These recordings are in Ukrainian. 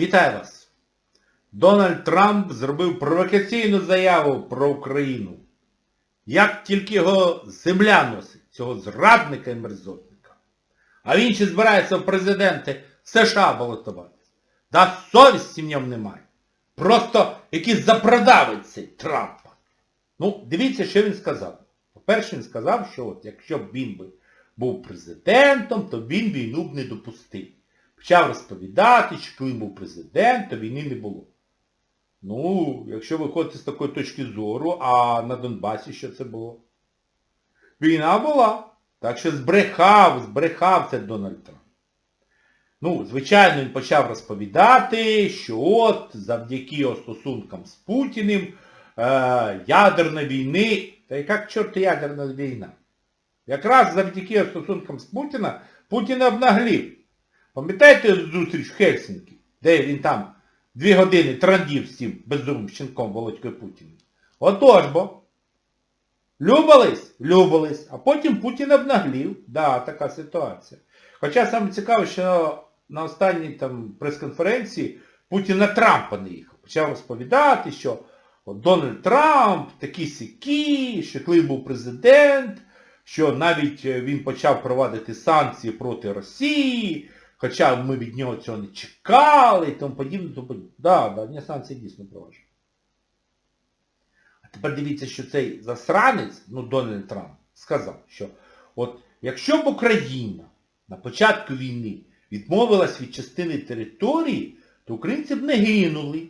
Вітаю вас! Дональд Трамп зробив провокаційну заяву про Україну. Як тільки його земля носить, цього зрадника і мерзотника. А він ще збирається в президенти США балотуватися. Да совісті в ньому немає. Просто якийсь запродавець цей Трампа. Ну, дивіться, що він сказав. По-перше, він сказав, що от якщо б він був президентом, то він війну б не допустив. Почав розповідати, що коли був президент, то війни не було. Ну, якщо виходити з такої точки зору, а на Донбасі що це було? Війна була. Так що збрехав, збрехав це Дональд Трамп. Ну, звичайно, він почав розповідати, що от завдяки його стосункам з Путіним е, ядерної війни, та яка к чорту ядерна війна? Якраз завдяки його стосункам з Путіна Путін обнаглів. Пам'ятаєте зустріч в Хельсінкі, де він там дві години трандів з цим безумним щенком Володькою Путіним? Отож бо. Любились? Любились. А потім Путін обнаглів. Да, така ситуація. Хоча саме цікаве, що на останній там прес-конференції Путін на Трампа не їхав. Почав розповідати, що от Дональд Трамп такий сякий, що коли був президент, що навіть е, він почав провадити санкції проти Росії, хоча ми від нього цього не чекали і тому подібне, тому подібне. Да, да, він санкції дійсно проваджує. А тепер дивіться, що цей засранець, ну Дональд Трамп, сказав, що от якщо б Україна на початку війни відмовилась від частини території, то українці б не гинули,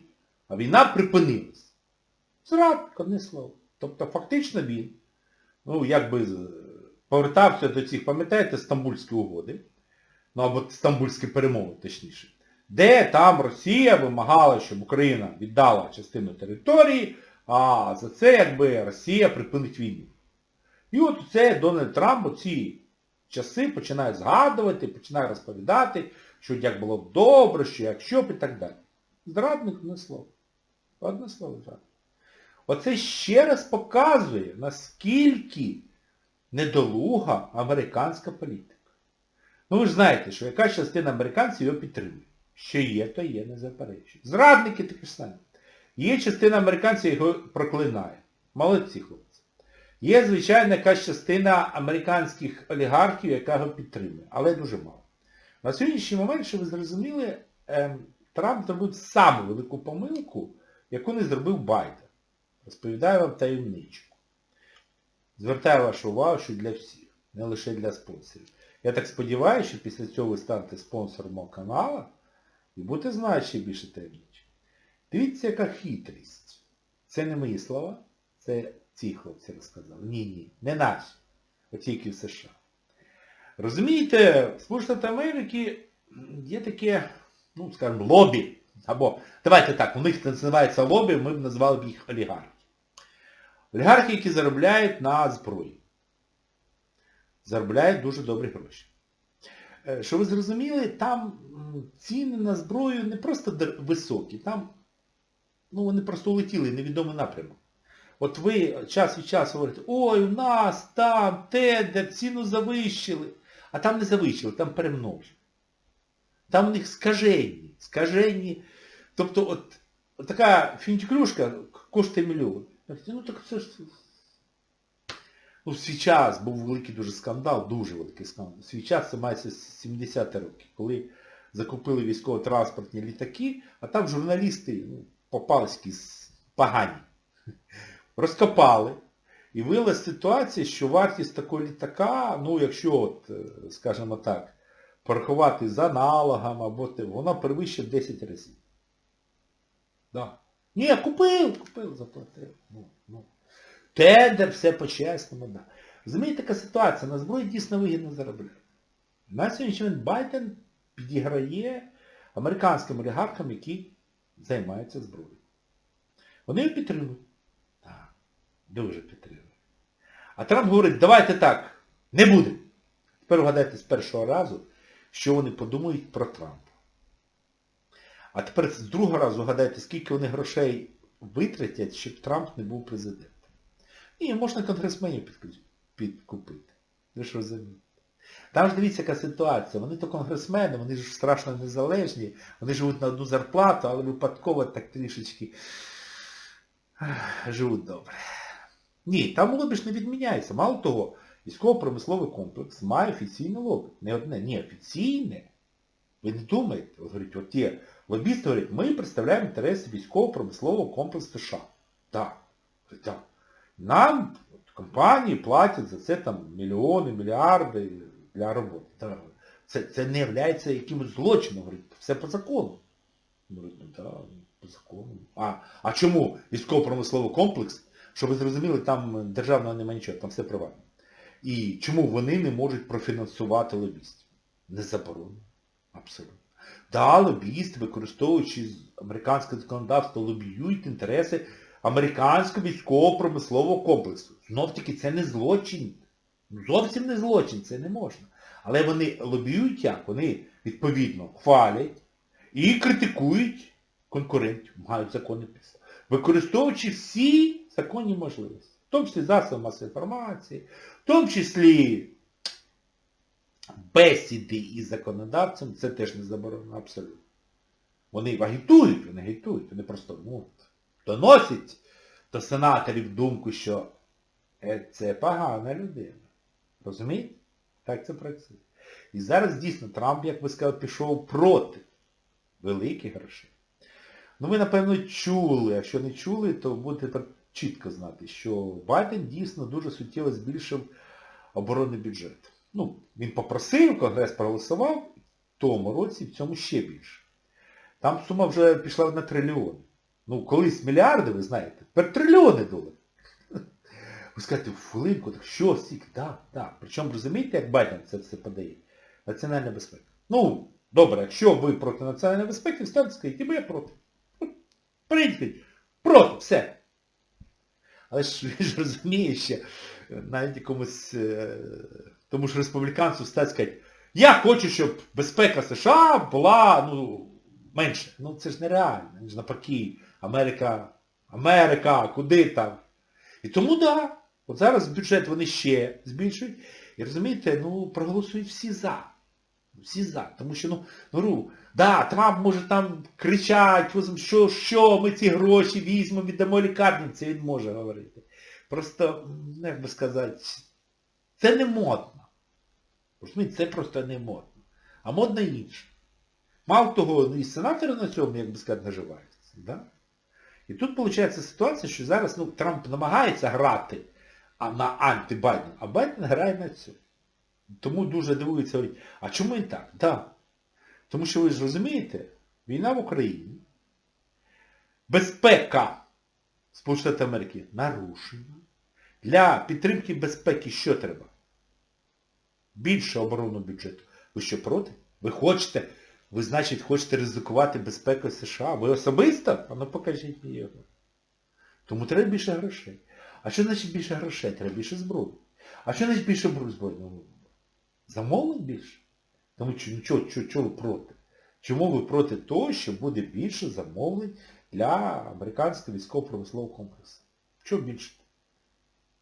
а війна припинилась. Зрадник, одне слово. Тобто фактично він, ну якби повертався до цих, пам'ятаєте, Стамбульські угоди, ну або Стамбульські перемови, точніше, де там Росія вимагала, щоб Україна віддала частину території, а за це якби Росія припинить війну. І от це Дональд Трамп у ці часи починає згадувати, починає розповідати, що як було б добре, що якщо б і так далі. Зрадник одне слово. Одне слово зрадник. Оце ще раз показує, наскільки недолуга американська політика. Ну ви ж знаєте, що якась частина американців його підтримує. Що є, то є, не заперечує. Зрадники такі ж самі. Є частина американців, його проклинає. Молодці хлопці. Є, звичайно, якась частина американських олігархів, яка його підтримує, але дуже мало. На сьогоднішній момент, що ви зрозуміли, ем, Трамп зробив саму велику помилку, яку не зробив Байден. Розповідаю вам таємничку. Звертаю вашу увагу, що для всіх, не лише для спонсорів. Я так сподіваюся, що після цього ви станете спонсором мого каналу і будете знати ще більше таємничок. Дивіться, яка хитрість. Це не мої слова, це ці хлопці розказали. Ні-ні, не наші. Оті, які в США. Розумієте, в Сполучених Америки є таке, ну, скажімо, лобі. Або, давайте так, у них це називається лобі, ми б назвали б їх олігархи. Олігархи, які заробляють на зброї. Заробляють дуже добрі гроші. Е, Що ви зрозуміли, там ціни на зброю не просто високі, там ну, вони просто улетіли невідомий напрямок. От ви час від часу говорите, ой, у нас там, тендер, ціну завищили. А там не завищили, там перемножили. Там у них скажені, скажені. Тобто от, от така фінтіклюшка коштує мільйон. Ну так це ж... Ну, в свій час був великий дуже скандал, дуже великий скандал. Свій час це мається з 70 років, коли закупили військово-транспортні літаки, а там журналісти ну, попались погані. Розкопали. І виявилася ситуація, що вартість такого літака, ну якщо, от, е, скажімо так, порахувати за аналогом, або те, вона перевищує 10 разів. Да. Ні, купив, купив, заплатив. Ну, ну. Тендер, все по-чесному, да. Розумієте, така ситуація, на зброї дійсно вигідно заробляти. На сьогоднішній момент Байден підіграє американським олігархам, які займаються зброєю. Вони його підтримують. Так, дуже підтримують. А Трамп говорить, давайте так, не буде. Тепер вгадайте з першого разу, що вони подумають про Трампа. А тепер з другого разу вгадайте, скільки вони грошей витратять, щоб Трамп не був президентом. І можна конгресменів підкупити. Ви ж розумієте. Там ж дивіться, яка ситуація. Вони то конгресмени, вони ж страшно незалежні, вони живуть на одну зарплату, але випадково так трішечки живуть добре. Ні, там лобі ж не відміняється. Мало того, військово-промисловий комплекс має офіційне лобі. Не одне, ні, офіційне. Ви не думаєте, от говорять, от ті лобісти говорять, ми представляємо інтереси військово-промислового комплексу США. Так, так. Нам от, компанії платять за це там мільйони, мільярди для роботи. Це, це не є якимось злочином, говорить, все по закону. Говорить, ну так, по закону. А, а чому військово-промисловий комплекс, щоб ви зрозуміли, там державного немає нічого, там все приватне. І чому вони не можуть профінансувати лобістів? Не заборонено. Абсолютно. Да, лобісти, використовуючи американське законодавство, лобіюють інтереси американського військово-промислового комплексу. Знов таки це не злочин. Ну, Зовсім не злочин, це не можна. Але вони лобіюють як? Вони відповідно хвалять і критикують конкурентів, мають закони писати. Використовуючи всі законні можливості. В тому числі засоби масової інформації, в тому числі бесіди із законодавцем, це теж не заборонено абсолютно. Вони агітують, вони агітують, вони просто ну, доносять до сенаторів думку, що «Е, це погана людина. Розумієте? Так це працює. І зараз дійсно Трамп, як ви сказали, пішов проти великих грошей. Ну ви, напевно, чули, якщо не чули, то будете чітко знати, що Байден дійсно дуже суттєво збільшив оборонний бюджет. Ну, він попросив, Конгрес проголосував, в тому році в цьому ще більше. Там сума вже пішла на трильйони. Ну, колись мільярди, ви знаєте, тепер трильйони доларів. Ви скажете, хвилинку, так що стільки? Так, так. Причому розумієте, як Байден це все подає? Національна безпека. Ну, добре, якщо ви проти національної безпеки, встаньте скажіть, і я проти. Прийдіть, проти, все. Але ж він ж розуміє ще, навіть якомусь, е, тому ж республіканцю стать сказати, я хочу, щоб безпека США була, ну, менше. Ну це ж нереально. Він ж навпаки, Америка, Америка, куди там? І тому. Да, от зараз бюджет вони ще збільшують. І розумієте, ну, проголосують всі за. Всі за. Тому що, ну, ну, да, Трамп може там кричати, що, що ми ці гроші візьмемо, віддамо лікарні, це він може говорити. Просто, ну, як би сказати, це не модно. Розумієте, це просто не модно. А модно інше. Мало того, ну, і сенатори на цьому, як би сказати, наживаються. Да? І тут виходить ситуація, що зараз ну, Трамп намагається грати на анти-Байден, а Байден грає на цю. Тому дуже дивується, говорить, а чому він так? Да. Тому що ви ж розумієте, війна в Україні, безпека Сполучених Америки нарушена. Для підтримки безпеки що треба? Більше оборонного бюджету. Ви що проти? Ви хочете, ви, значить, хочете ризикувати безпекою США? Ви особисто? А ну покажіть мені його. Тому треба більше грошей. А що значить більше грошей? Треба більше зброї. А що значить більше зброї? Ну, замовлень більше? Тому ну, чого, чого, чого ви проти? Чому ви проти того, що буде більше замовлень для американського військово-промислового комплексу? Чого більше?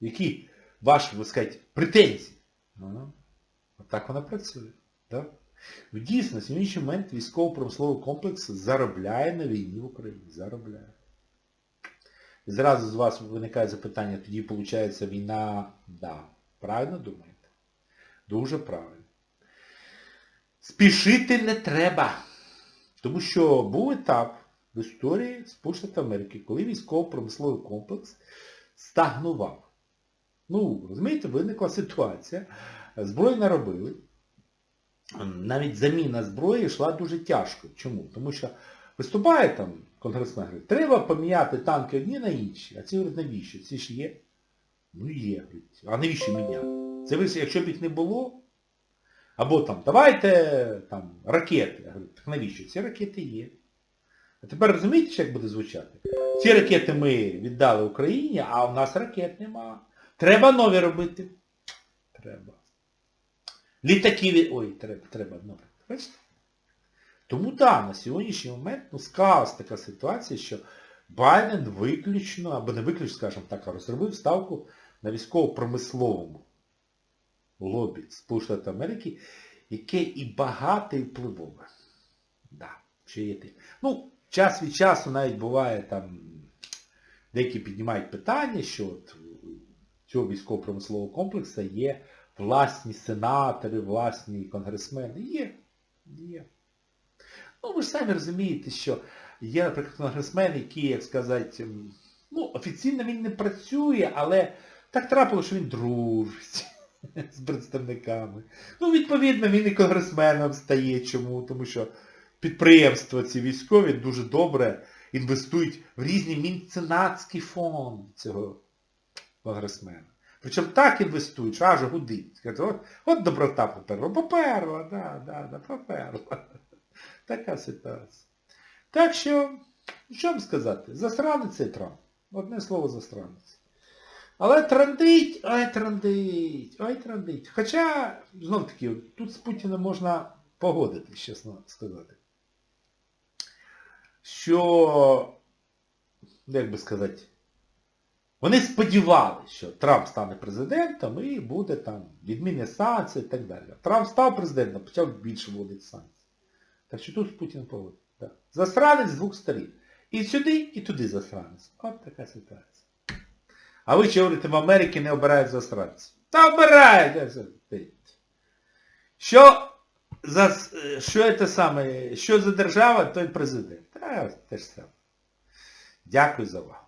Які ваші, ви сказати, претензії? Ага. Отак вона працює. Так? Ну, Дійсно, на сьогоднішній момент військово-промисловий комплекс заробляє на війні в Україні. Заробляє. І зразу з вас виникає запитання, тоді виходить війна, да. Правильно думаєте? Дуже правильно. Спішити не треба. Тому що був етап в історії Сполучених Америки, коли військово-промисловий комплекс стагнував. Ну, розумієте, виникла ситуація. Зброю наробили. Навіть заміна зброї йшла дуже тяжко. Чому? Тому що виступає там конгресмен, говорить, треба поміняти танки одні на інші. А ці говорять, навіщо? Ці ж є. Ну є. А навіщо міняти? Це ви, якщо б їх не було, або там, давайте там, ракети. Я говорю, так навіщо? Ці ракети є. А тепер розумієте, як буде звучати? Ці ракети ми віддали Україні, а в нас ракет нема. Треба нові робити. Треба. Літаки від... Ой, треба, треба. Бачите? Тому так, на сьогоднішній момент ну, склалась така ситуація, що Байден виключно, або не виключно, скажімо так, а розробив ставку на військово-промисловому лобі Сполучених Америки, яке і багате, і впливове. Да, ще є те. Ну, час від часу навіть буває там, деякі піднімають питання, що от цього військово-промислового комплексу є власні сенатори, власні конгресмени. Є. Є. Ну, ви ж самі розумієте, що є, наприклад, конгресмен, який, як сказати, ну, офіційно він не працює, але так трапило, що він дружить з представниками. Ну, відповідно, він і конгресменом стає. Чому? Тому що підприємства ці військові дуже добре інвестують в різні міценатський фонд цього конгресмена. Причому так інвестують, що аж гудить. От, от доброта поперла. Поперла, да, да, да, поперла. Така ситуація. Так що, що вам сказати? Засранець цей Трамп. Одне слово засранець. Але трандить, ой, трандить, ой, трандить. Хоча, знов таки, тут з Путіним можна погодитись, чесно сказати. Що, як би сказати, вони сподівалися, що Трамп стане президентом і буде там відміни санкцій і так далі. Трамп став президентом, почав більше вводити санкції. Так що тут Путін погодить. Да. Засранець з двох сторін. І сюди, і туди засранець. От така ситуація. А ви ще говорите, в Америці не обирають засранців. Та обирають! Що за, що це саме, що за держава, той президент. Та те ж саме. Дякую за увагу.